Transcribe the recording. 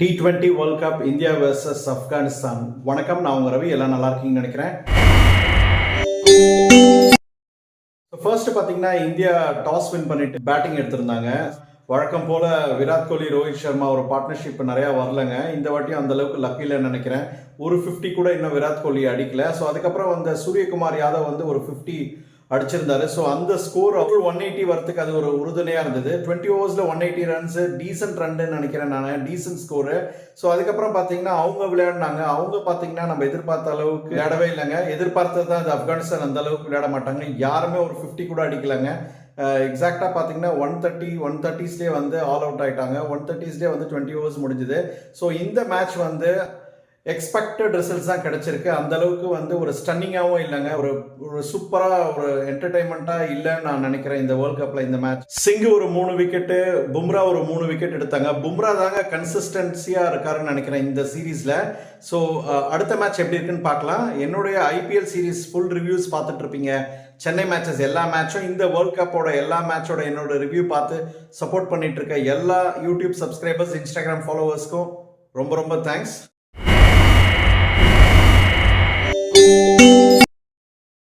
T twenty world cup India versus Afghanistan வணக்கம் நான் உங்க ரவி. எல்லாம் நல்லா இருக்கீங்கன்னு நினைக்கிறேன். ஃபர்ஸ்ட் பார்த்தீங்கன்னா இந்தியா டாஸ் வின் பண்ணிட்டு பேட்டிங் எடுத்திருந்தாங்க. வழக்கம் போல விராட் கோலி ரோஹித் சர்மா ஒரு பார்ட்னர்ஷிப் நிறைய வரலங்க. இந்த வாட்டியும் அந்த அளவுக்கு லக் நினைக்கிறேன். ஒரு 50 கூட இன்னும் விராட் கோலி அடிக்கல. ஸோ அதுக்கப்புறம் வந்த சூரியகுமார் யாதவ் வந்து ஒரு 50 அடிச்சிருந்தாரு. ஸோ அந்த ஸ்கோர் அவர் ஒன் எயிட்டி வரத்துக்கு அது ஒரு உறுதுணையாக இருந்தது. டுவெண்ட்டி ஓவர்ஸில் ஒன் எயிட்டி ரன்ஸ் டீசென்ட் ரன்னு நினைக்கிறேன் நான். டீசென்ட் ஸ்கோரு ஸோ அதுக்கப்புறம் பார்த்தீங்கன்னா அவங்க விளையாடினாங்க. அவங்க பார்த்தீங்கன்னா நம்ம எதிர்பார்த்த அளவுக்கு விளையாடவே இல்லைங்க. எதிர்பார்த்தது தான் அது ஆப்கானிஸ்தான் அந்த அளவுக்கு விளையாட மாட்டாங்க. யாருமே ஒரு 50 கூட அடிக்கலைங்க. எக்ஸாக்டாக பார்த்தீங்கன்னா ஒன் தேர்ட்டி ஒன் தேர்ட்டிஸ்லேயே வந்து ஆல் அவுட் ஆகிட்டாங்க ஒன் தேர்ட்டிஸ்லேயே வந்து டுவெண்ட்டி ஓவர்ஸ் முடிஞ்சுது. ஸோ இந்த மேட்ச் வந்து எக்ஸ்பெக்டட் ரிசல்ட்ஸ் தான் கிடச்சிருக்கு. அந்த அளவுக்கு வந்து ஒரு ஸ்டன்னிங்காகவும் இல்லைங்க. ஒரு ஒரு சூப்பராக ஒரு என்டர்டைன்மெண்ட்டாக இல்லைன்னு நான் நினைக்கிறேன் இந்த வேர்ல்ட் கப்பில் இந்த மேட்ச் சிங்கு ஒரு மூணு விக்கெட்டு பும்ரா ஒரு மூணு விக்கெட் எடுத்தாங்க. பும்ரா தாங்க கன்சிஸ்டன்சியாக இருக்காருன்னு நினைக்கிறேன் இந்த சீரீஸில் ஸோ அடுத்த மேட்ச் எப்படி இருக்குன்னு பார்க்கலாம். என்னுடைய ஐபிஎல் சீரிஸ் ஃபுல் ரிவ்யூஸ் பார்த்துட்டு இருப்பீங்க. சென்னை மேட்சஸ் எல்லா மேட்சும் இந்த வேர்ல்ட் கப்போட எல்லா மேட்சோட என்னோட ரிவ்யூ பார்த்து சப்போர்ட் பண்ணிட்டு இருக்க எல்லா யூடியூப் சப்ஸ்கிரைபர்ஸ் இன்ஸ்டாகிராம் ஃபாலோவர்ஸ்க்கும் ரொம்ப ரொம்ப தேங்க்ஸ்